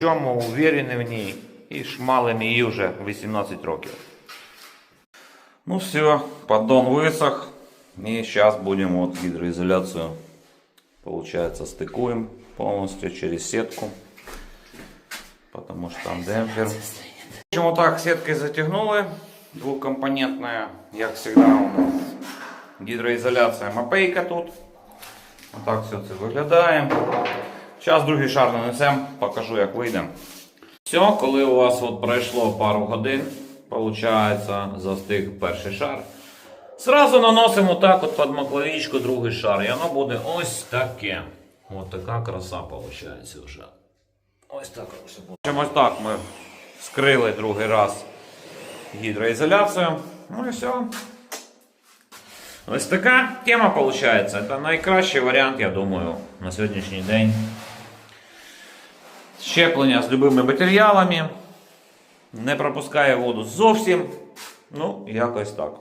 В чому уверений в ній і шмалим її вже 18 років. Ну все, поддон высох. И сейчас будем вот гидроизоляцию, получается, стыкуем полностью через сетку. Потому что там демпфер. В общем, вот так сеткой затянули. Двухкомпонентная, як всегда у нас. Гідроізоляція мапейка тут. Отак все це виглядає. Зараз другий шар нанесемо, покажу, як вийде. Все, коли у вас от пройшло пару годин, виходить, застиг перший шар. Зразу наносимо так от під маклавічку другий шар. І воно буде ось таке. Ось така краса виходить вже. Ось так ось буде. В Ось так ми скрили другий раз гідроізоляцію. Ну і все. Ось така тема виходить. Це найкращий варіант, я думаю, на сьогоднішній день. Щеплення з любими матеріалами. Не пропускає воду зовсім. Ну, якось так.